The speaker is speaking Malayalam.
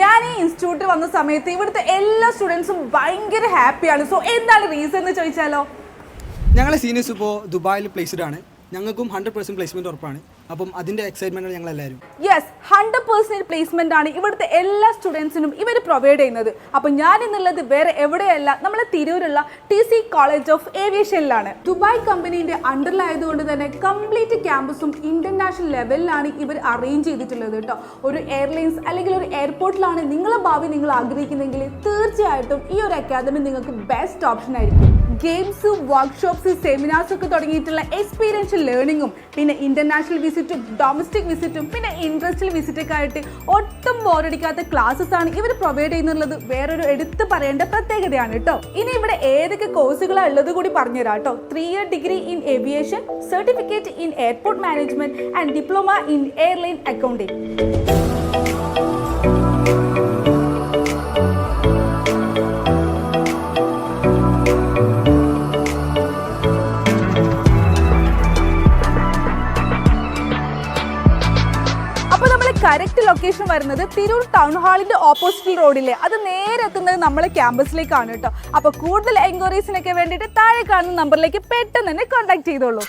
ഞാൻ ഈ ഇൻസ്റ്റിറ്റ്യൂട്ടിൽ വന്ന സമയത്ത് ഇവിടുത്തെ എല്ലാ സ്റ്റുഡൻസും ഭയങ്കര ഹാപ്പിയാണ് സോ എന്താണ് റീസൺ എന്ന് ചോദിച്ചാലോ? ഞങ്ങളെ സീനിയേഴ്സ് ഇപ്പോൾ ദുബായിൽ പ്ലേസ്ഡ് ആണ്. ഞങ്ങൾക്കും ഹൺഡ്രഡ് പെർസെന്റ് പ്ലേസ്മെന്റ് ഉറപ്പാണ്. അപ്പം അതിന്റെ എക്സൈറ്റ്മെന്റ് ഞങ്ങൾ എല്ലാവരും യെസ് ഹൺഡ്രഡ് പേഴ്സന്റ് പ്ലേസ്മെന്റ് ആണ് ഇവിടുത്തെ എല്ലാ സ്റ്റുഡൻസിനും ഇവർ പ്രൊവൈഡ് ചെയ്യുന്നത്. അപ്പോൾ ഞാൻ എന്നുള്ളത് വേറെ എവിടെയല്ല നമ്മളെ തിരൂരുള്ള ടി സി കോളേജ് ഓഫ് ഏവിയേഷനിലാണ് ദുബായ് കമ്പനീന്റെ അണ്ടറിലായതുകൊണ്ട് തന്നെ കംപ്ലീറ്റ് ക്യാമ്പസും ഇന്റർനാഷണൽ ലെവലിലാണ് ഇവർ അറേഞ്ച് ചെയ്തിട്ടുള്ളത് കേട്ടോ. ഒരു എയർലൈൻസ് അല്ലെങ്കിൽ ഒരു എയർപോർട്ടിലാണ് നിങ്ങളെ ഭാവി നിങ്ങൾ ആഗ്രഹിക്കുന്നെങ്കിൽ തീർച്ചയായിട്ടും ഈ ഒരു അക്കാദമി നിങ്ങൾക്ക് ബെസ്റ്റ് ഓപ്ഷൻ ആയിരിക്കും. ഗെയിംസ് വർക്ക്ഷോപ്സ് സെമിനാർസ് ഒക്കെ തുടങ്ങിയിട്ടുള്ള എക്സ്പീരിയൻഷ്യൽ ലേണിങ്ങും പിന്നെ ഇന്റർനാഷണൽ വിസിറ്റും ഡൊമസ്റ്റിക് വിസിറ്റും പിന്നെ ഇൻട്രസ്റ്റൽ വിസിറ്റൊക്കെ ആയിട്ട് ഒട്ടും ബോറടിക്കാത്ത ക്ലാസ്സസ് ആണ് ഇവർ പ്രൊവൈഡ് ചെയ്യുന്നുള്ളത്. വേറൊരു എടുത്തു പറയേണ്ട പ്രത്യേകതയാണ് കേട്ടോ ഇനി ഇവിടെ ഏതൊക്കെ കോഴ്സുകളാണ് ഉള്ളത് കൂടി പറഞ്ഞുതരാം കേട്ടോ three year degree in aviation certificate in airport management and diploma in airline accounting correct location വരുന്നത് തിരൂർ ടൗൺ ഹാളിന്റെ ഓപ്പോസിറ്റ് റോഡിലെ അത് നേരെ എത്തുന്നത് നമ്മളെ ക്യാമ്പസിലേക്കാണ് കേട്ടോ. അപ്പോൾ കൂടുതൽ എൻക്വയറീസിനൊക്കെ വേണ്ടിയിട്ട് താഴെ കാണുന്ന നമ്പറിലേക്ക് പെട്ടെന്ന് തന്നെ കോൺടാക്ട് ചെയ്തോളൂ.